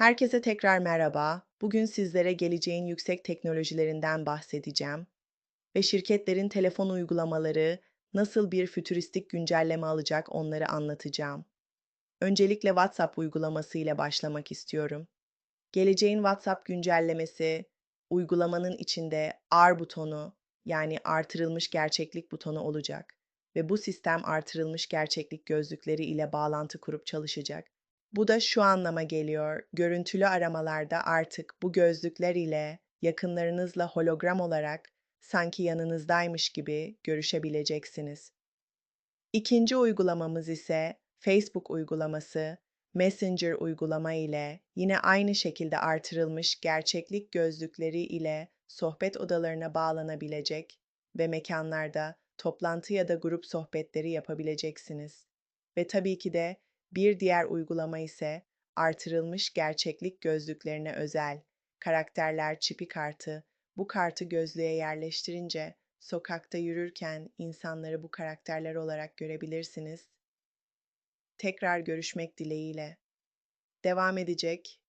Herkese tekrar merhaba. Bugün sizlere geleceğin yüksek teknolojilerinden bahsedeceğim ve şirketlerin telefon uygulamaları nasıl bir fütüristik güncelleme alacak onları anlatacağım. Öncelikle WhatsApp uygulaması ile başlamak istiyorum. Geleceğin WhatsApp güncellemesi, uygulamanın içinde R butonu yani artırılmış gerçeklik butonu olacak ve bu sistem artırılmış gerçeklik gözlükleri ile bağlantı kurup çalışacak. Bu da şu anlama geliyor. Görüntülü aramalarda artık bu gözlükler ile yakınlarınızla hologram olarak sanki yanınızdaymış gibi görüşebileceksiniz. İkinci uygulamamız ise Facebook uygulaması, Messenger uygulama ile yine aynı şekilde artırılmış gerçeklik gözlükleri ile sohbet odalarına bağlanabilecek ve mekanlarda toplantı ya da grup sohbetleri yapabileceksiniz. Ve tabii ki de bir diğer uygulama ise artırılmış gerçeklik gözlüklerine özel karakterler çipi kartı. Bu kartı gözlüğe yerleştirince sokakta yürürken insanları bu karakterler olarak görebilirsiniz. Tekrar görüşmek dileğiyle. Devam edecek